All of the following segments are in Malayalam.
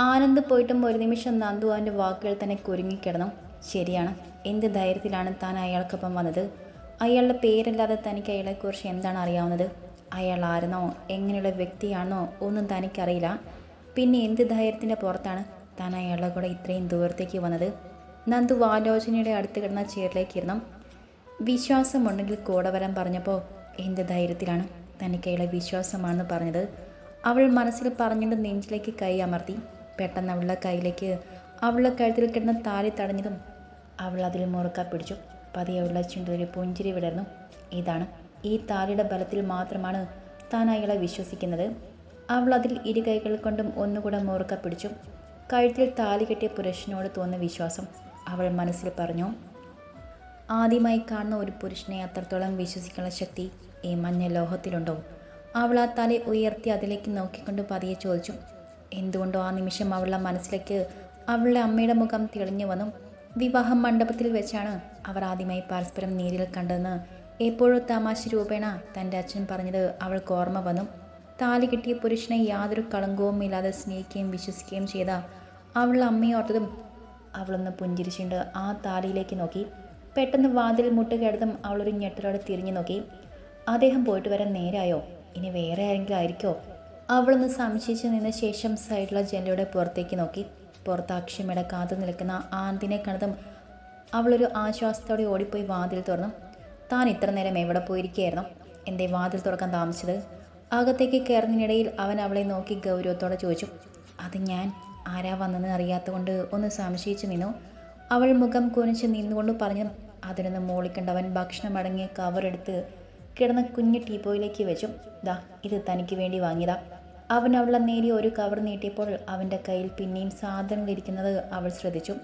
ആനന്ദ് പോയിട്ടും ഒരു നിമിഷം നന്ദു അവന്റെ വാക്കുകൾ തന്നെ കുരുങ്ങിക്കിടന്നു. ശരിയാണ് എന്ത് ധൈര്യത്തിലാണ് താൻ അയാൾക്കൊപ്പം വന്നത്? അയാളുടെ പേരല്ലാതെ തനിക്ക് അയാളെക്കുറിച്ച് എന്താണ് അറിയാവുന്നത്? അയാൾ ആരെന്നോ എങ്ങനെയുള്ള വ്യക്തിയാണെന്നോ ഒന്നും തനിക്കറിയില്ല. പിന്നെ എന്ത് ധൈര്യത്തിന്റെ പുറത്താണ് താൻ അയാളുടെ കൂടെ ഇത്രയും ദൂരത്തേക്ക് വന്നത്? നന്ദു ആലോചനയുടെ അടുത്ത് കിടന്ന ചെയറിലേക്ക് ഇരുന്നു വിശ്വാസമുണ്ടെങ്കിൽ കൂടെ വരാൻ പറഞ്ഞപ്പോൾ എന്ത് ധൈര്യത്തിലാണ് തനിക്ക് അയാളെ വിശ്വാസമാണെന്ന് പറഞ്ഞത്? അവൾ മനസ്സിൽ പറഞ്ഞുകൊണ്ട് നെഞ്ചിലേക്ക് കൈ അമർത്തി. പെട്ടെന്ന് അവളുടെ കയ്യിലേക്ക് അവളുടെ കഴുത്തിൽ കിടന്ന താലി തടഞ്ഞതും അവൾ അതിൽ മുറുക്ക പിടിച്ചു. പതിയെ അവളുടെ ചുണ്ടൊരു പുഞ്ചിരി വിടർന്നു. ഇതാണ് ഈ താലിയുടെ ബലത്തിൽ മാത്രമാണ് താൻ അയാളെ വിശ്വസിക്കുന്നത്. അവൾ അതിൽ ഇരു കൈകൾ കൊണ്ടും ഒന്നുകൂടെ മുറുക്ക പിടിച്ചു. കഴുത്തിൽ താലി കെട്ടിയ പുരുഷനോട് തോന്നുന്ന വിശ്വാസം അവൾ മനസ്സിൽ പറഞ്ഞു. ആദ്യമായി കാണുന്ന ഒരു പുരുഷനെ അത്രത്തോളം വിശ്വസിക്കാനുള്ള ശക്തി ഈ മഞ്ഞ ലോഹത്തിലുണ്ടോ? അവൾ ആ തല ഉയർത്തി അതിലേക്ക് നോക്കിക്കൊണ്ട് പതിയെ ചോദിച്ചു. എന്തുകൊണ്ടോ ആ നിമിഷം അവളുടെ മനസ്സിലേക്ക് അവളുടെ അമ്മയുടെ മുഖം തെളിഞ്ഞു വന്നു. വിവാഹ മണ്ഡപത്തിൽ വെച്ചാണ് അവർ ആദ്യമായി പരസ്പരം നേരിൽ കണ്ടതെന്ന് എപ്പോഴും തമാശ രൂപേണ തന്റെ അച്ഛൻ പറഞ്ഞത് അവൾക്ക് ഓർമ്മ വന്നു. താലി കിട്ടിയ പുരുഷനെ യാതൊരു കളങ്കവും ഇല്ലാതെ സ്നേഹിക്കുകയും വിശ്വസിക്കുകയും ചെയ്ത അവളുടെ അമ്മയെ ഓർത്തതും അവളൊന്ന് പുഞ്ചിരിച്ചുകൊണ്ട് ആ താലിയിലേക്ക് നോക്കി. പെട്ടെന്ന് വാതിൽ മുട്ടുകിടത്തും അവളൊരു ഞെട്ടലോടെ തിരിഞ്ഞു നോക്കി. അദ്ദേഹം പോയിട്ട് വരാൻ നേരായോ? ഇനി വേറെ ആരെങ്കിലും ആയിരിക്കോ? അവളൊന്ന് സംശയിച്ച് നിന്ന ശേഷം സൈഡിലെ ജനലയുടെ പുറത്തേക്ക് നോക്കി. പുറത്ത് അക്ഷമയുടെ കാത്തു നിൽക്കുന്ന ആന്തിനെ കണ്ടതും അവളൊരു ആശ്വാസത്തോടെ ഓടിപ്പോയി വാതിൽ തുറന്നു. താൻ ഇത്ര നേരം എവിടെ പോയിരിക്കുകയായിരുന്നു? എന്റെ വാതിൽ തുറക്കാൻ താമസിച്ചത്? അകത്തേക്ക് കയറുന്നതിനിടയിൽ അവൻ അവളെ നോക്കി ഗൗരവത്തോടെ ചോദിച്ചു. അത് ഞാൻ ആരാ വന്നെന്ന് അറിയാത്തതുകൊണ്ട് ഒന്ന് സംശയിച്ചു നിന്നു. അവൾ മുഖം കുനിച്ച് നിന്നുകൊണ്ട് പറഞ്ഞു അതിനൊന്ന് മൂളിക്കണ്ടവൻ ഭക്ഷണം അടങ്ങിയ കവറെടുത്ത് കിടന്ന കുഞ്ഞു ടീപ്പോയിലേക്ക് വെച്ചു. ദാ ഇത് തനിക്ക് വേണ്ടി വാങ്ങിയതാ. അവൻ അവളെ നേരി ഒരു കവർ നീട്ടിയപ്പോൾ അവന്റെ കയ്യിൽ പിന്നെയും സാധനങ്ങൾ ഇരിക്കുന്നത് അവൾ ശ്രദ്ധിച്ചു.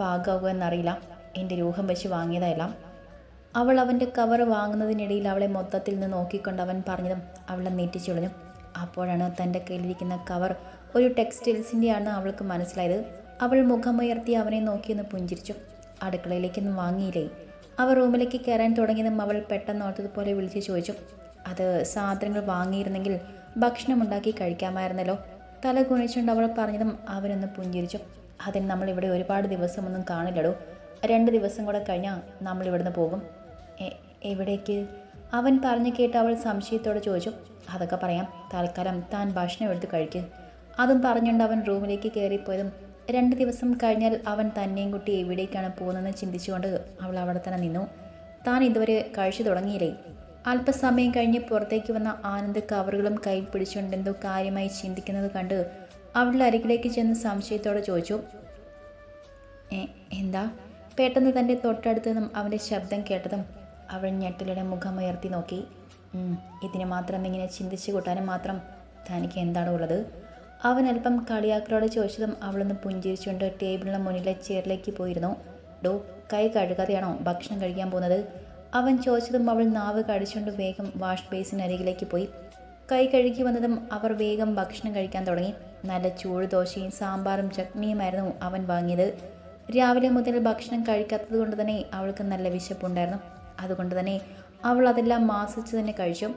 പാകാവുക എന്നറിയില്ല. എന്റെ രൂഹം വെച്ച് വാങ്ങിയതെല്ലാം അവൾ അവന്റെ കവർ വാങ്ങുന്നതിനിടയിൽ അവളെ മൊത്തത്തിൽ നിന്ന് നോക്കിക്കൊണ്ട് അവൻ പറഞ്ഞതും അവളെ നീട്ടിച്ചുളഞ്ഞു അപ്പോഴാണ് തന്റെ കയ്യിലിരിക്കുന്ന കവർ ഒരു ടെക്സ്റ്റൈൽസിന്റെയാണ് അവൾക്ക് മനസ്സിലായത്. അവൾ മുഖമുയർത്തി അവനെ നോക്കിയൊന്ന് പുഞ്ചിരിച്ചു. അടുക്കളയിലേക്കൊന്നും വാങ്ങിയില്ലേ? അവർ റൂമിലേക്ക് കയറാൻ തുടങ്ങിയതും അവൾ പെട്ടെന്ന് ഓർത്തതുപോലെ വിളിച്ച് ചോദിച്ചു. അത് സാധനങ്ങൾ വാങ്ങിയിരുന്നെങ്കിൽ ഭക്ഷണം ഉണ്ടാക്കി കഴിക്കാമായിരുന്നല്ലോ. തല കുണിച്ചുകൊണ്ട് അവൾ പറഞ്ഞതും അവനൊന്ന് പുഞ്ചിരിച്ചു. അതിന് നമ്മളിവിടെ ഒരുപാട് ദിവസമൊന്നും കാണില്ലടോ. രണ്ട് ദിവസം കൂടെ കഴിഞ്ഞാൽ നമ്മൾ ഇവിടുന്ന് പോകും എവിടേക്ക്? അവൻ പറഞ്ഞു കേട്ട് അവൾ സംശയത്തോടെ ചോദിച്ചു. അതൊക്കെ പറയാം. തൽക്കാലം താൻ ഭക്ഷണം എടുത്ത് കഴിക്ക്. അതും പറഞ്ഞുകൊണ്ട് അവൻ റൂമിലേക്ക് കയറിപ്പോയതും രണ്ട് ദിവസം കഴിഞ്ഞാൽ അവൻ തന്നെയും കുട്ടി എവിടേക്കാണ് പോകുന്നതെന്ന് ചിന്തിച്ചുകൊണ്ട് അവൾ അവിടെ തന്നെ നിന്നു. താൻ ഇതുവരെ കഴിച്ചു തുടങ്ങിയില്ലേ? അല്പസമയം കഴിഞ്ഞ് പുറത്തേക്ക് വന്ന ആനന്ദ് കവറുകളും കയ്യിൽ പിടിച്ചുകൊണ്ട് എന്തോ കാര്യമായി ചിന്തിക്കുന്നത് കണ്ട് അവളുടെ അരികിലേക്ക് ചെന്ന് സംശയത്തോടെ ചോദിച്ചു "എ, എന്താ? പെട്ടെന്ന് തന്റെ തൊട്ടടുത്ത് നിന്നും അവന്റെ ശബ്ദം കേട്ടതും അവൾ മുഖം ഉയർത്തി നോക്കി. ഇതിന് മാത്രം ഇങ്ങനെ ചിന്തിച്ചു കൂട്ടാനും മാത്രം തനിക്ക് എന്താണ് ഉള്ളത്? അവൻ അല്പം കളിയാക്കലോടെ ചോദിച്ചതും അവളൊന്ന് പുഞ്ചിരിച്ചുകൊണ്ട് ടേബിളിന് മുന്നിലെ ചെയറിലേക്ക് പോയിരുന്നു. ഡോ കൈ കഴുകാതെയാണോ ഭക്ഷണം കഴിക്കാൻ പോകുന്നത്? അവൻ ചോദിച്ചതും അവൾ നാവ് കടിച്ചുകൊണ്ട് വേഗം വാഷ് ബേസിനരികിലേക്ക് പോയി. കൈ കഴുകി വന്നതും അവർ വേഗം ഭക്ഷണം കഴിക്കാൻ തുടങ്ങി. നല്ല ചൂട് ദോശയും സാമ്പാറും ചട്നിയുമായിരുന്നു അവൻ വാങ്ങിയത്. രാവിലെ മുതൽ ഭക്ഷണം കഴിക്കാത്തത് കൊണ്ട് തന്നെ അവൾക്ക് നല്ല വിശപ്പുണ്ടായിരുന്നു. അതുകൊണ്ട് തന്നെ അവൾ അതെല്ലാം മാസിച്ച് തന്നെ കഴിച്ചു.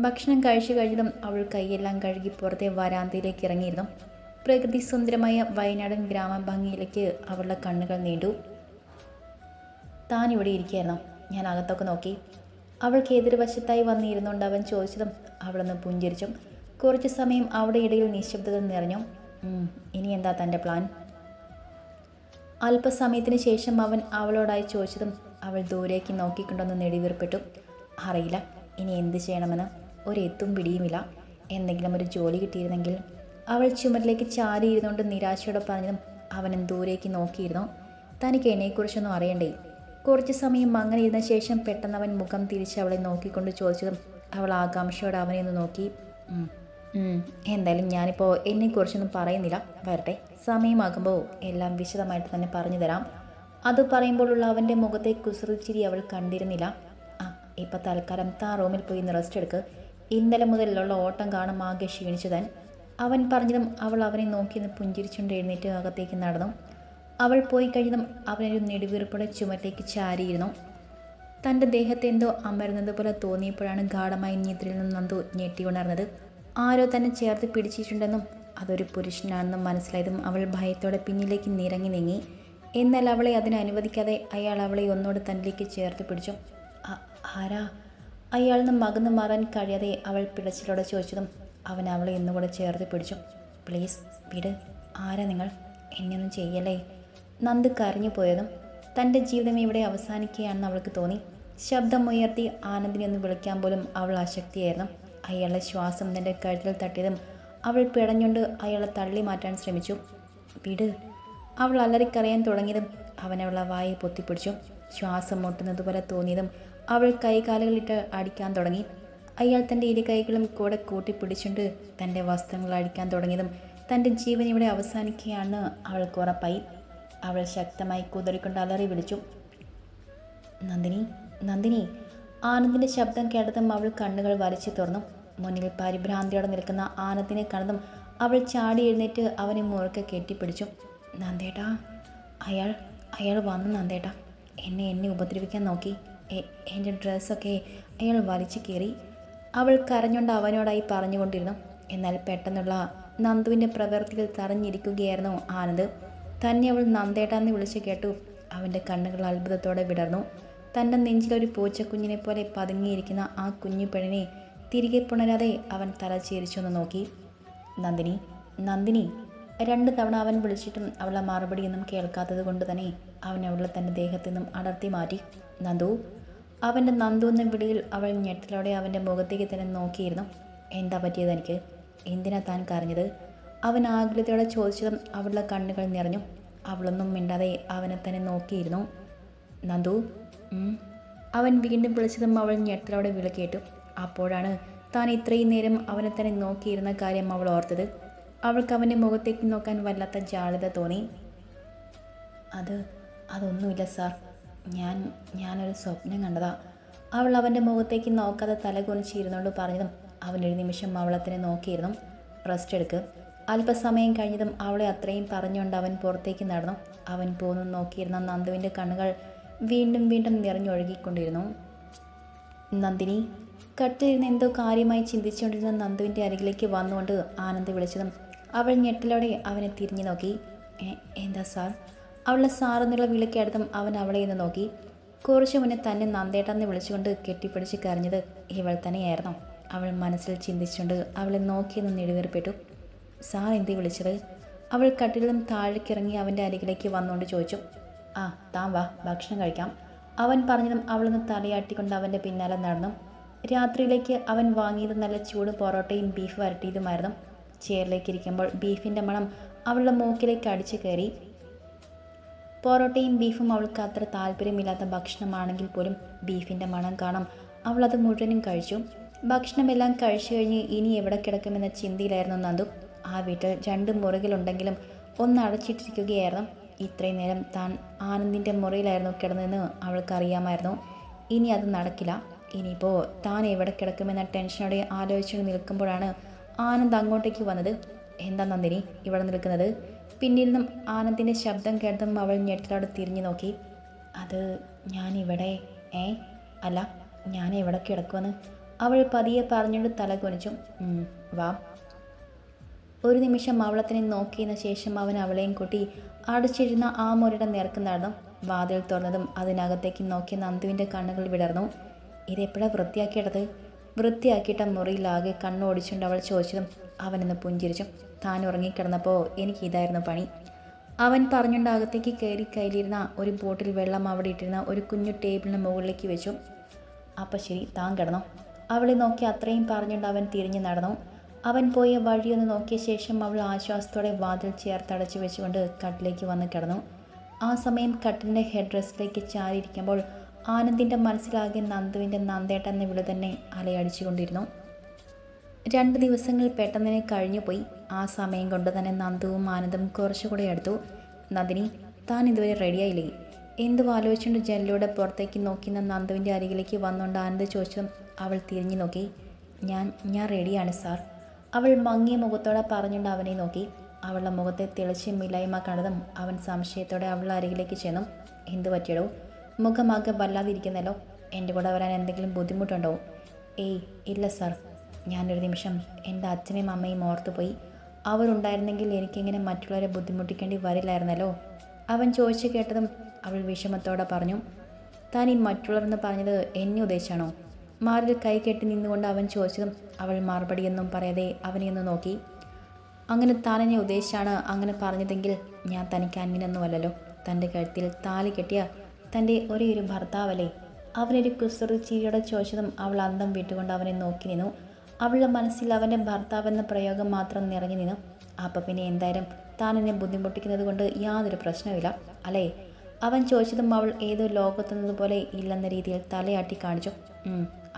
ഭക്ഷണം കഴിച്ചു കഴിഞ്ഞതും അവൾ കൈയെല്ലാം കഴുകി പുറത്തെ വരാന്തയിലേക്ക് ഇറങ്ങിയിരുന്നു. പ്രകൃതി സുന്ദരമായ വയനാടൻ ഗ്രാമഭംഗിയിലേക്ക് അവളുടെ കണ്ണുകൾ നീണ്ടു. താൻ ഇവിടെ ഇരിക്കുകയായിരുന്നു? ഞാൻ അകത്തൊക്കെ നോക്കി. അവൾക്ക് എതിർവശത്തായി വന്നിരുന്നുകൊണ്ട് അവൻ ചോദിച്ചതും അവളൊന്ന് പുഞ്ചിരിച്ചും കുറച്ച് സമയം അവിടെ ഇടയിൽ നിശബ്ദത നിറഞ്ഞു. ഇനി എന്താ തന്റെ പ്ലാൻ? അല്പസമയത്തിന് ശേഷം അവൻ അവളോടായി ചോദിച്ചതും അവൾ ദൂരേക്ക് നോക്കിക്കൊണ്ടൊന്ന് നെടിവീർപ്പെട്ടു. അറിയില്ല ഇനി എന്ത് ചെയ്യണമെന്ന്? എത്തും പിടിയുമില്ല. എന്തെങ്കിലും ഒരു ജോലി കിട്ടിയിരുന്നെങ്കിൽ. അവൾ ചുമരിലേക്ക് ചാരിയിരുന്നുകൊണ്ട് നിരാശയോടെ പറഞ്ഞതും അവനും ദൂരേക്ക് നോക്കിയിരുന്നു. തനിക്ക് എന്നെക്കുറിച്ചൊന്നും അറിയണ്ടേ? കുറച്ച് സമയം അങ്ങനെ ഇരുന്ന ശേഷം പെട്ടെന്ന് അവൻ മുഖം തിരിച്ച് അവളെ നോക്കിക്കൊണ്ട് ചോദിച്ചതും അവൾ ആകാംക്ഷയോടെ അവനെ ഒന്ന് നോക്കി. "ഉം, ഉം, എന്തായാലും ഞാനിപ്പോൾ എന്നെക്കുറിച്ചൊന്നും പറയുന്നില്ല. വരട്ടെ. സമയമാകുമ്പോൾ എല്ലാം വിശദമായിട്ട് തന്നെ പറഞ്ഞു തരാം. അത് പറയുമ്പോഴുള്ള അവന്റെ മുഖത്തെ കുസൃച്ചിരി അവൾ കണ്ടിരുന്നില്ല. ആ ഇപ്പം തൽക്കാലം താ റൂമിൽ പോയി ഒന്ന് റെസ്റ്റ് എടുക്ക്. ഇന്നലെ മുതലുള്ള ഓട്ടം കാണും ആകെ ക്ഷീണിച്ചു തൻ അവൻ പറഞ്ഞതും അവൾ അവനെ നോക്കി ഒന്ന് പുഞ്ചിരിച്ചുകൊണ്ട് എഴുന്നേറ്റ് അകത്തേക്ക് നടന്നു. അവൾ പോയി കഴിഞ്ഞതും അവനൊരു നെടുവീർപ്പോടെ ചുമറ്റേക്ക് ചാരിയിരുന്നു. തന്റെ ദേഹത്തെ എന്തോ അമരുന്നത് പോലെ തോന്നിയപ്പോഴാണ് ഗാഠമായി നിദ്രയിൽ നിന്ന് നന്ദു ഞെട്ടി ഉണർന്നത്. ആരോ തന്നെ ചേർത്ത് പിടിച്ചിട്ടുണ്ടെന്നും അതൊരു പുരുഷനാണെന്നും മനസ്സിലായതും അവൾ ഭയത്തോടെ പിന്നിലേക്ക് നിരങ്ങി നീങ്ങി. എന്നാൽ അവളെ അതിന് അനുവദിക്കാതെ അയാൾ അവളെ ഒന്നോട് തന്നിലേക്ക് ചേർത്ത് പിടിച്ചു. ആരാ? അയാളിൽ നിന്ന് മകന്ന് മാറാൻ കഴിയാതെ അവൾ പിടച്ചിലോടെ ചോദിച്ചതും അവൻ അവളെ ഒന്നുകൂടെ ചേർത്ത് പിടിച്ചു. പ്ലീസ് വിട്. ആരാ നിങ്ങൾ? എന്നെയൊന്നും ചെയ്യല്ലേ? നന്ദ് കരഞ്ഞു പോയതും തന്റെ ജീവിതം ഇവിടെ അവസാനിക്കുകയാണെന്ന് അവൾക്ക് തോന്നി. ശബ്ദം ഉയർത്തി ആനന്ദിനെ ഒന്ന് വിളിക്കാൻ പോലും അവൾ അശക്തിയായിരുന്നു അയാളുടെ ശ്വാസം തന്റെ കഴുത്തിൽ തട്ടിയതും അവൾ പിടഞ്ഞുകൊണ്ട് അയാളെ തള്ളി മാറ്റാൻ ശ്രമിച്ചു. വിട്. അവൾ അലറിക്കറിയാൻ തുടങ്ങിയതും അവൻ അവളെ വായി പൊത്തിപ്പിടിച്ചു. ശ്വാസം മുട്ടുന്നത് പോലെ തോന്നിയതും അവൾ കൈകാലുകളിട്ട് അടിക്കാൻ തുടങ്ങി. അയാൾ തന്റെ ഇരു കൈകളും കൂടെ കൂട്ടിപ്പിടിച്ചുകൊണ്ട് തന്റെ വസ്ത്രങ്ങൾ അടിക്കാൻ തുടങ്ങിയതും തന്റെ ജീവൻ ഇവിടെ അവസാനിക്കുകയാണെന്ന് അവൾക്ക് ഉറപ്പായി. അവൾ ശക്തമായി കുതറിക്കൊണ്ട് അലറി വിളിച്ചു. നന്ദിനി നന്ദിനി ആനന്ദിന്റെ ശബ്ദം കേട്ടതും അവൾ കണ്ണുകൾ വരച്ചു തുറന്നു. മുന്നിൽ പരിഭ്രാന്തിയോടെ നിൽക്കുന്ന ആനന്ദിനെ കണ്ടതും അവൾ ചാടി എഴുന്നേറ്റ് അവനെ മുറുക്കെ കെട്ടിപ്പിടിച്ചു. നന്ദേട്ടാ അയാൾ അയാൾ വന്നു നന്ദേട്ടാ. എന്നെ എന്നെ ഉപദ്രവിക്കാൻ നോക്കി. എന്റെ ഡ്രസ്സൊക്കെ അയാൾ വലിച്ചു കീറി. അവൾ കരഞ്ഞുകൊണ്ട് അവനോടായി പറഞ്ഞുകൊണ്ടിരുന്നു. എന്നാൽ പെട്ടെന്നുള്ള നന്ദുവിന്റെ പ്രവൃത്തികൾ തറഞ്ഞിരിക്കുകയായിരുന്നു ആനന്ദ്. തന്നെ അവൾ നന്ദേട്ടാന്ന് വിളിച്ചു കേട്ടു. അവന്റെ കണ്ണുകൾ അത്ഭുതത്തോടെ വിടർന്നു. തന്റെ നെഞ്ചിലൊരു പൂച്ചക്കുഞ്ഞിനെ പോലെ പതുങ്ങിയിരിക്കുന്ന ആ കുഞ്ഞു പെണ്ണിനെ തിരികെ പുണരാതെ അവൻ തല ചീരിച്ചൊന്ന് നോക്കി. നന്ദിനി നന്ദിനി. രണ്ട് തവണ അവൻ വിളിച്ചിട്ടും അവളെ മറുപടിയൊന്നും കേൾക്കാത്തത് കൊണ്ട് തന്നെ അവൻ അവളെ തന്റെ ദേഹത്തു നിന്നും അടർത്തി മാറ്റി. നന്ദു. അവന്റെ നന്ദു എന്ന വിളിയിൽ അവൾ ഞെട്ടലോടെ അവന്റെ മുഖത്തേക്ക് തന്നെ നോക്കിയിരുന്നു. എന്താ പറ്റിയത് എനിക്ക്? എന്തിനാ താൻ കരഞ്ഞത്? അവൻ ആകുലത്തോടെ ചോദിച്ചതും അവളുടെ കണ്ണുകൾ നിറഞ്ഞു. അവളൊന്നും മിണ്ടാതെ അവനെ തന്നെ നോക്കിയിരുന്നു. നന്ദു അവൻ വീണ്ടും വിളിച്ചതും അവൾ ഞെട്ടലോടെ വിളി കേട്ടു. അപ്പോഴാണ് താൻ ഇത്രയും നേരം അവനെ തന്നെ നോക്കിയിരുന്ന കാര്യം അവൾ ഓർത്തത്. അവൾക്ക് അവന്റെ മുഖത്തേക്ക് നോക്കാൻ വല്ലാത്ത ജാളിത തോന്നി. അത് അതൊന്നുമില്ല സാർ. ഞാൻ ഞാനൊരു സ്വപ്നം കണ്ടതാ. അവൾ അവന്റെ മുഖത്തേക്ക് നോക്കാതെ തല കുനിച്ചിരുന്നോണ്ട് പറഞ്ഞതും അവൻ നിമിഷം അവളെ തന്നെ നോക്കിയിരുന്നു. റെസ്റ്റ് എടുക്ക്. അല്പസമയം കഴിഞ്ഞതും അവളെ അത്രയും പറഞ്ഞുകൊണ്ട് അവൻ പുറത്തേക്ക് നടന്നു. അവൻ പോന്നു നോക്കിയിരുന്ന നന്ദുവിന്റെ കണ്ണുകൾ വീണ്ടും വീണ്ടും നിറഞ്ഞൊഴുകിക്കൊണ്ടിരുന്നു. നന്ദിനി കട്ടിലിരുന്ന് എന്തോ കാര്യമായി ചിന്തിച്ചുകൊണ്ടിരുന്ന നന്ദുവിന്റെ അരികിലേക്ക് വന്നുകൊണ്ട് ആനന്ദ് വിളിച്ചതും അവൾ ഞെട്ടലോടെ അവനെ തിരിഞ്ഞു നോക്കി. എന്താ സാർ? അവളുടെ സാർ എന്നുള്ള വിളിക്കടുത്തും അവൻ അവളെ ഇന്ന് നോക്കി. കുറച്ച് മുന്നേ തന്നെ നന്ദേട്ടെന്ന് വിളിച്ചുകൊണ്ട് കെട്ടിപ്പിടിച്ച് കരഞ്ഞത് ഇവൾ തന്നെയായിരുന്നു. അവൾ മനസ്സിൽ ചിന്തിച്ചുകൊണ്ട് അവളെ നോക്കിയെന്ന് നെടുവേർപ്പെട്ടു. സാർ എന്തി വിളിച്ചത്? അവൾ കട്ടിലും താഴേക്കിറങ്ങി അവന്റെ അരികിലേക്ക് വന്നുകൊണ്ട് ചോദിച്ചു. ആ താൻ വാ ഭക്ഷണം കഴിക്കാം. അവൻ പറഞ്ഞതും അവളൊന്ന് തലയാട്ടിക്കൊണ്ട് അവന്റെ പിന്നാലെ നടന്നു. രാത്രിയിലേക്ക് അവൻ വാങ്ങിയത് നല്ല ചൂട് പൊറോട്ടയും ബീഫ് വരട്ടിയതുമായിരുന്നു. ചെയറിലേക്ക് ഇരിക്കുമ്പോൾ ബീഫിന്റെ മണം അവളുടെ മൂക്കിലേക്ക് അടിച്ചു കയറി. പൊറോട്ടയും ബീഫും അവൾക്ക് അത്ര താല്പര്യമില്ലാത്ത ഭക്ഷണമാണെങ്കിൽ പോലും ബീഫിന്റെ മണം കാണാം. അവളത് മുഴുവനും കഴിച്ചു. ഭക്ഷണമെല്ലാം കഴിച്ചു കഴിഞ്ഞ് ഇനി എവിടെ കിടക്കുമെന്ന ചിന്തയിലായിരുന്നു നന്ദു. ആ വീട്ടിൽ രണ്ട് മുറികളുണ്ടെങ്കിലും ഒന്ന് അടച്ചിട്ടിരിക്കുകയായിരുന്നു. ഇത്രയും നേരം താൻ ആനന്ദിന്റെ മുറിയിലായിരുന്നു കിടന്നതെന്ന് അവൾക്കറിയാമായിരുന്നു ഇനി അത് നടക്കില്ല. ഇനിയിപ്പോൾ താൻ എവിടെ കിടക്കുമെന്ന ടെൻഷനോടെ ആലോചിച്ചു നിൽക്കുമ്പോഴാണ് ആനന്ദ് അങ്ങോട്ടേക്ക് വന്നത്. എന്താ നന്ദിനി ഇവിടെ നിൽക്കുന്നത്? പിന്നിൽ നിന്നും ആനന്ദിന്റെ ശബ്ദം കേട്ടതും അവൾ ഞെട്ടിലോട് തിരിഞ്ഞു നോക്കി. അത് ഞാനിവിടെ ഏ? അല്ല ഞാൻ എവിടെ കിടക്കുമെന്ന്? അവൾ പതിയെ പറഞ്ഞുകൊണ്ട് തല കുനിച്ചു. വാ ഒരു നിമിഷം അവളത്തിനെ നോക്കിയതിനു ശേഷം അവൻ അവളെയും കൂട്ടി അടച്ചിരുന്ന ആ മുരയുടെ നേർക്ക് നടന്നു. വാതിൽ തുറന്നതും അതിനകത്തേക്ക് നോക്കി നന്ദുവിന്റെ കണ്ണുകൾ വിടർന്നു. ഇതെപ്പോഴാണ് വൃത്തിയാക്കിയിടത് വൃത്തിയാക്കിയിട്ട മുറിയിലാകെ കണ്ണോടിച്ചുകൊണ്ട് അവൾ ചോദിച്ചതും അവനൊന്ന് പുഞ്ചിരിച്ചു. താൻ ഉറങ്ങിക്കിടന്നപ്പോൾ എനിക്ക് ഇതായിരുന്നു പണി. അവൻ പറഞ്ഞുകൊണ്ട് അകത്തേക്ക് കയറി കയ്യിലിരുന്ന ഒരു ബോട്ടിൽ വെള്ളം അവിടെ ഇട്ടിരുന്ന ഒരു കുഞ്ഞു ടേബിളിന് മുകളിലേക്ക് വെച്ചു. അപ്പം ശരി താൻ കിടന്നു. അവളെ നോക്കി അത്രയും പറഞ്ഞുകൊണ്ട് അവൻ തിരിഞ്ഞു നടന്നു. അവൻ പോയ വഴിയൊന്ന് നോക്കിയ ശേഷം അവൾ ആശ്വാസത്തോടെ വാതിൽ ചേർത്തടച്ചു വെച്ചുകൊണ്ട് കട്ടിലേക്ക് വന്ന് കിടന്നു. ആ സമയം കട്ടിലിന്റെ ഹെഡ് റെസ്റ്റിലേക്ക് ചാരിയിരിക്കുമ്പോൾ ആനന്ദിന്റെ മനസ്സിലാകെ നന്ദുവിന്റെ നന്ദേട്ട എന്ന വിളി തന്നെ അലയടിച്ചുകൊണ്ടിരുന്നു. രണ്ട് ദിവസങ്ങൾ പെട്ടെന്ന് കഴിഞ്ഞുപോയി. ആ സമയം കൊണ്ട് തന്നെ നന്ദുവും ആനന്ദും കുറച്ചുകൂടെ എടുത്തു നന്ദിനി താൻ ഇതുവരെ റെഡിയായില്ലേ? എന്തു ആലോചിച്ചുകൊണ്ട് ജനലിലൂടെ പുറത്തേക്ക് നോക്കുന്ന നന്ദുവിന്റെ അരികിലേക്ക് വന്നുകൊണ്ട് ആനന്ദ് ചോദിച്ചതും അവൾ തിരിഞ്ഞു നോക്കി. ഞാൻ ഞാൻ റെഡിയാണ് സാർ. അവൾ മങ്ങിയ മുഖത്തോടെ പറഞ്ഞുകൊണ്ട് അവനെ നോക്കി. അവളുടെ മുഖത്തെ തിളച്ചും മിലായ്മ കണ്ടതും അവൻ സംശയത്തോടെ അവളുടെ അരികിലേക്ക് ചെന്നു. എന്തു പറ്റിയടോ? മുഖമാകെ വല്ലാതിരിക്കുന്നല്ലോ. എന്റെ കൂടെ വരാൻ എന്തെങ്കിലും ബുദ്ധിമുട്ടുണ്ടോ? ഏയ് ഇല്ല സാർ. ഞാനൊരു നിമിഷം എന്റെ അച്ഛനെയും അമ്മയും ഓർത്തുപോയി അവരുണ്ടായിരുന്നെങ്കിൽ എനിക്കിങ്ങനെ മറ്റുള്ളവരെ ബുദ്ധിമുട്ടിക്കേണ്ടി വരില്ലായിരുന്നല്ലോ. അവൻ ചോദിച്ചു കേട്ടതും അവൾ വിഷമത്തോടെ പറഞ്ഞു. താൻ ഈ മറ്റുള്ളവരെന്ന് പറഞ്ഞത് എന്നെ ഉദ്ദേശിച്ചാണോ? മാറിൽ കൈകെട്ടി നിന്നുകൊണ്ട് അവൻ ചോദിച്ചതും അവൾ മറുപടിയൊന്നും പറയാതെ അവനെയൊന്ന് നോക്കി. അങ്ങനെ താനെന്നെ ഉദ്ദേശിച്ചാണ് അങ്ങനെ പറഞ്ഞതെങ്കിൽ ഞാൻ തനിക്ക് അന്യനൊന്നുമല്ലല്ലോ. തന്റെ കഴുത്തിൽ താലി കെട്ടിയ തന്റെ ഒരേ ഒരു ഭർത്താവല്ലേ. അവനൊരു കുസൃതി ചിരിയോടെ ചോദിച്ചതും അവൾ അന്തം വിട്ടുകൊണ്ട് അവനെ നോക്കി നിന്നു. അവളുടെ മനസ്സിൽ അവന്റെ ഭർത്താവെന്ന പ്രയോഗം മാത്രം നിറഞ്ഞു നിന്നു. അപ്പം പിന്നെ എന്തായാലും താൻ എന്നെ ബുദ്ധിമുട്ടിക്കുന്നത് കൊണ്ട് യാതൊരു പ്രശ്നവുമില്ല അല്ലേ? അവൻ ചോദിച്ചതും അവൾ ഏതോ ലോകത്തുന്നതുപോലെ ഇല്ലെന്ന രീതിയിൽ തലയാട്ടി കാണിച്ചു. "ഉം,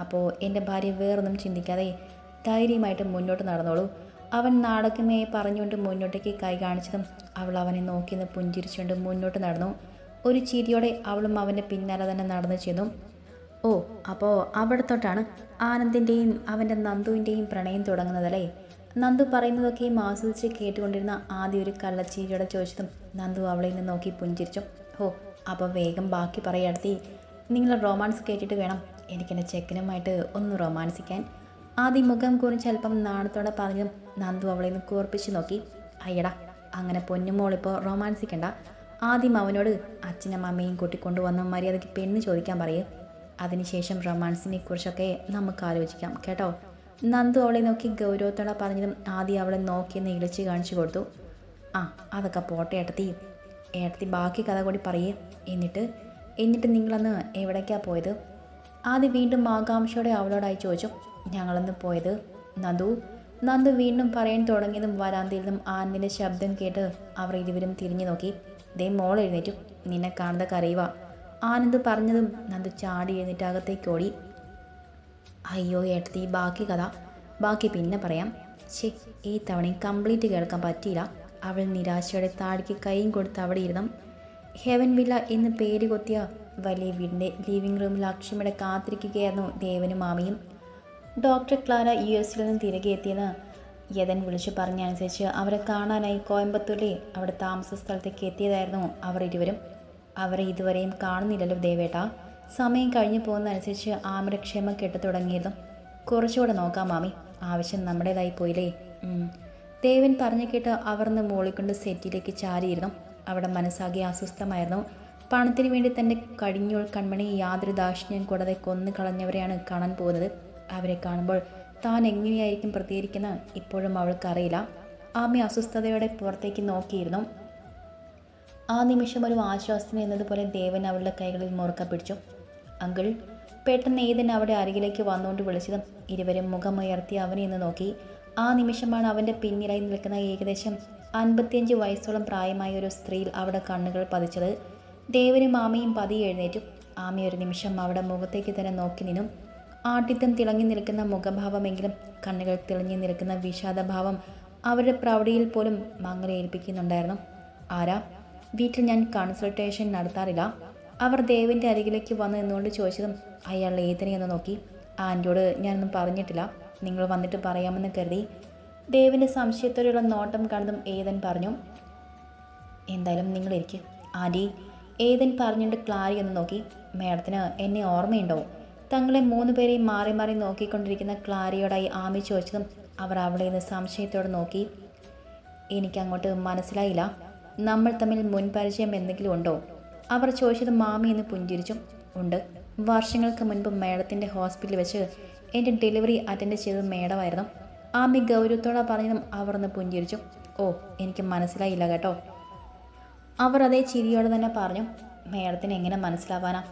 അപ്പോൾ എന്റെ ഭാര്യ വേറൊന്നും ചിന്തിക്കാതെ ധൈര്യമായിട്ട് മുന്നോട്ട് നടന്നോളൂ. അവൻ നാടകമേ പറഞ്ഞുകൊണ്ട് മുന്നോട്ടേക്ക് കൈ കാണിച്ചതും അവൾ അവനെ നോക്കി നിന്ന് പുഞ്ചിരിച്ചുകൊണ്ട് മുന്നോട്ട് നടന്നു. ഒരു ചിരിയോടെ അവളും അവന്റെ പിന്നാലെ തന്നെ നടന്നു ചെന്നു. ഓ അപ്പോൾ അവിടെ തൊട്ടാണ് ആനന്ദിന്റെയും അവന്റെ നന്ദുവിന്റെയും പ്രണയം തുടങ്ങുന്നതല്ലേ? നന്ദു പറയുന്നതൊക്കെയും ആസ്വദിച്ച് കേട്ടുകൊണ്ടിരുന്ന ആദ്യ ഒരു കള്ളച്ചീരിയോടെ ചോദിച്ചതും നന്ദു അവളെ നിന്ന് നോക്കി പുഞ്ചിരിച്ചു. ഓ അപ്പോൾ വേഗം ബാക്കി പറയടത്തി നിങ്ങൾ റൊമാൻസ് കേട്ടിട്ട് വേണം. എനിക്കെന്റെ ചെക്കനുമായിട്ട് ഒന്ന് റൊമാൻസിക്കാൻ. ആദ്യം മുഖം കുറിച്ച് അല്പം നാണത്തോടെ പറഞ്ഞു നന്ദു അവളെ നിന്ന് കൂർപ്പിച്ച് നോക്കി. അയ്യടാ അങ്ങനെ പൊന്നുമോളിപ്പോൾ റൊമാൻസിക്കണ്ട. ആദ്യം അവനോട് അച്ഛനും അമ്മയും കൂട്ടിക്കൊണ്ടു വന്ന മര്യാദയ്ക്ക് പെണ്ണ് ചോദിക്കാൻ പറയൂ. അതിനുശേഷം റൊമാൻസിനെ കുറിച്ചൊക്കെ നമുക്ക് ആലോചിക്കാം കേട്ടോ? നന്ദു അവളെ നോക്കി ഗൗരവത്തോടെ പറഞ്ഞതും ആദ്യം അവളെ നോക്കി നോക്കിയെന്ന് ഇളിച്ച് കാണിച്ചു കൊടുത്തു. ആ അതൊക്കെ പോട്ടെ ഏട്ടത്തി. ഏട്ടത്തി ബാക്കി കഥ കൂടി പറയേ. എന്നിട്ട് എന്നിട്ട് നിങ്ങളന്ന് എവിടേക്കാണ് പോയത്? ആദ്യം വീണ്ടും ആകാംക്ഷയോടെ അവളോടായി ചോദിച്ചു ഞങ്ങളന്ന് പോയത്? നന്ദു. നന്ദു വീണ്ടും പറയാൻ തുടങ്ങിയതും വരാന്തയിൽ നിന്നും ആനന്ദിന്റെ ശബ്ദം കേട്ട് അവർ ഇരുവരും തിരിഞ്ഞു നോക്കി. ദേ മോൾ എഴുന്നേറ്റു. നിന്നെ കാണുന്ന കറിയുവാ ആനന്ദ് പറഞ്ഞതും നന്ദു ചാടി എഴുന്നേറ്റ് അകത്തേക്ക് ഓടി. അയ്യോ ഏട്ടത്തി ബാക്കി കഥ. ബാക്കി പിന്നെ പറയാം. ശേ ഈ തവണയും കംപ്ലീറ്റ് കേൾക്കാൻ പറ്റിയില്ല. അവൾ നിരാശയോടെ താടിക്ക് കൈയും കൊടുത്ത് അവിടെ ഇരുന്നു. ഹെവൻ വില്ല എന്ന് പേര് കൊത്തിയ വലിയ വീടിന്റെ ലിവിംഗ് റൂമിൽ അക്ഷമയുടെ കാത്തിരിക്കുകയായിരുന്നു ദേവനും മാമിയും. ഡോക്ടർ ക്ലാര യു എസിൽ നിന്ന് തിരികെ എത്തിയെന്ന് യതൻ വിളിച്ചു പറഞ്ഞ അനുസരിച്ച് അവരെ കാണാനായി കോയമ്പത്തൂരിലെ അവിടെ താമസ സ്ഥലത്തേക്ക് എത്തിയതായിരുന്നു അവർ ഇരുവരും. അവരെ ഇതുവരെയും കാണുന്നില്ലല്ലോ ദേവേട്ട. സമയം കഴിഞ്ഞു പോകുന്നതനുസരിച്ച് ആമയുടെ ക്ഷമ കെട്ടു തുടങ്ങിയതും കുറച്ചുകൂടെ നോക്കാം മാമി. ആവശ്യം നമ്മുടേതായി പോയില്ലേ? ദേവൻ പറഞ്ഞു കേട്ട് അവർ നിന്ന് മൂളിക്കൊണ്ട് സെറ്റിലേക്ക് ചാരിയിരുന്നു. അവിടെ മനസ്സാകെ അസ്വസ്ഥമായിരുന്നു. പണത്തിന് വേണ്ടി തന്റെ കടിഞ്ഞൂൾ കൺമണി യാതൊരു ദാക്ഷിണ്യം കൂടാതെ കൊന്നു കളഞ്ഞവരെയാണ് കാണാൻ പോകുന്നത്. അവരെ കാണുമ്പോൾ താൻ എങ്ങനെയായിരിക്കും പ്രതികരിക്കുന്ന ഇപ്പോഴും അവൾക്കറിയില്ല ആമി അസ്വസ്ഥതയോടെ പുറത്തേക്ക് നോക്കിയിരുന്നു. ആ നിമിഷം ഒരു ആശ്വാസത്തിന് എന്നതുപോലെ ദേവൻ അവളുടെ കൈകളിൽ മുറുക്ക പിടിച്ചു. അങ്കിൾ പെട്ടെന്ന് ഏതൻ അവിടെ അരികിലേക്ക് വന്നുകൊണ്ട് വിളിച്ചതും ഇരുവരും മുഖമുയർത്തി അവനെ ഒന്ന് നോക്കി. ആ നിമിഷമാണ് അവന്റെ പിന്നിലായി നിൽക്കുന്ന ഏകദേശം അൻപത്തിയഞ്ച് വയസ്സോളം പ്രായമായ ഒരു സ്ത്രീയിൽ അവിടെ കണ്ണുകൾ പതിച്ചത്. ദേവനും ആമയും പതിയെ എഴുന്നേറ്റു. ആമി ഒരു നിമിഷം അവിടെ മുഖത്തേക്ക് തന്നെ നോക്കി നിന്നും. ആട്ടിത്തം തിളങ്ങി നിൽക്കുന്ന മുഖഭാവമെങ്കിലും കണ്ണുകൾ തിളങ്ങി നിൽക്കുന്ന വിഷാദഭാവം അവരുടെ പ്രൗഢിയിൽ പോലും മങ്ങലേൽപ്പിക്കുന്നുണ്ടായിരുന്നു ആരാ? വീട്ടിൽ ഞാൻ കൺസൾട്ടേഷൻ നടത്താറില്ല. അവർ ദേവിന്റെ അരികിലേക്ക് വന്നു നിന്നുകൊണ്ട് ചോദിച്ചതും അയാൾ ഏതിനെയൊന്ന് നോക്കി. ആന്റിയോട് ഞാനൊന്നും പറഞ്ഞിട്ടില്ല. നിങ്ങൾ വന്നിട്ട് പറയാമെന്ന് കരുതി. ദേവിന്റെ സംശയത്തോടെയുള്ള നോട്ടം കണ്ടതും ഏതൻ പറഞ്ഞു. എന്തായാലും നിങ്ങളിരിക്കും ആന്റി ഏതൻ പറഞ്ഞുകൊണ്ട് ക്ലാരി ഒന്ന് നോക്കി. മേഡത്തിന് എന്നെ ഓർമ്മയുണ്ടോ തങ്ങളെ മൂന്ന് പേരെയും മാറി മാറി നോക്കിക്കൊണ്ടിരിക്കുന്ന ക്ലാരിയോടായി ആമി ചോദിച്ചതും അവർ അവിടെ നിന്ന് സംശയത്തോടെ നോക്കി. എനിക്കങ്ങോട്ട് മനസ്സിലായില്ല. നമ്മൾ തമ്മിൽ മുൻപരിചയം എന്തെങ്കിലും ഉണ്ടോ? അവർ ചോദിച്ചത് മാമി എന്ന് പുഞ്ചിരിച്ചു ഉണ്ട്. വർഷങ്ങൾക്ക് മുൻപ് മേഡത്തിന്റെ ഹോസ്പിറ്റലിൽ വെച്ച് എന്റെ ഡെലിവറി അറ്റൻഡ് ചെയ്തത് മേഡമായിരുന്നു. ആമി ഗൗരവത്തോടെ പറഞ്ഞതും അവർ ഒന്ന് പുഞ്ചിരിച്ചു. ഓ എനിക്ക് മനസ്സിലായില്ല കേട്ടോ. അവർ അതേ ചിരിയോടെ തന്നെ പറഞ്ഞു മേഡത്തിന് എങ്ങനെ മനസ്സിലാവാനാ?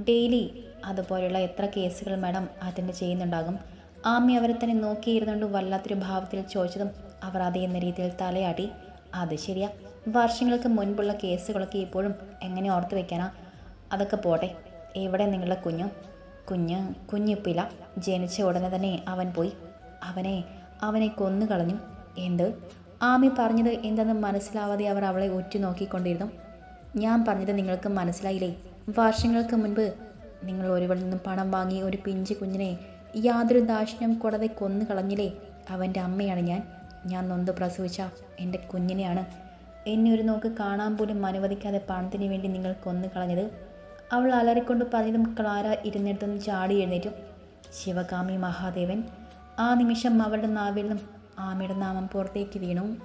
ഡെയിലി അതുപോലെയുള്ള എത്ര കേസുകൾ മാഡം അറ്റൻഡ് ചെയ്യുന്നുണ്ടാകും? ആമി അവരെ തന്നെ നോക്കിയിരുന്നുകൊണ്ട് വല്ലാത്തൊരു ഭാവത്തിൽ ചോദിച്ചതും അവർ അതേ എന്ന രീതിയിൽ തലയാട്ടി അത് ശരിയാ. വർഷങ്ങൾക്ക് മുൻപുള്ള കേസുകളൊക്കെ ഇപ്പോഴും എങ്ങനെ ഓർത്ത് വെക്കാനാ? അതൊക്കെ പോട്ടെ. എവിടെ നിങ്ങളുടെ കുഞ്ഞു? കുഞ്ഞ് കുഞ്ഞിപ്പില്ല ജനിച്ച ഉടനെ തന്നെ അവൻ പോയി. അവനെ അവനെ കൊന്നു കളഞ്ഞു എന്ത്? ആമി പറഞ്ഞത് എന്തെന്ന് മനസ്സിലാവാതെ അവർ അവളെ ഉറ്റുനോക്കിക്കൊണ്ടിരുന്നു ഞാൻ പറഞ്ഞത് നിങ്ങൾക്ക് മനസ്സിലായില്ലേ? വർഷങ്ങൾക്ക് മുൻപ് നിങ്ങൾ ഒരുവളിൽ നിന്നും പണം വാങ്ങി ഒരു പിഞ്ചു കുഞ്ഞിനെ യാതൊരു ദാക്ഷിണ്യം കൂടാതെ കൊന്നു കളഞ്ഞില്ലേ? അവന്റെ അമ്മയാണ് ഞാൻ. ഞാൻ നൊന്ത് പ്രസവിച്ച എന്റെ കുഞ്ഞിനെയാണ്. എന്നെ ഒരു നോക്ക് കാണാൻ പോലും അനുവദിക്കാതെ പണത്തിന് വേണ്ടി നിങ്ങൾ കൊന്നു കളഞ്ഞത്. അവൾ അലറിക്കൊണ്ട് പറഞ്ഞതും ക്ലാര ഇരുന്നിടത്തുനിന്ന് ചാടി എഴുന്നേറ്റു. ശിവകാമി മഹാദേവൻ ആ നിമിഷം അവളുടെ നാവിൽ നിന്നും ആമയുടെ നാമം പുറത്തേക്ക് വീണു.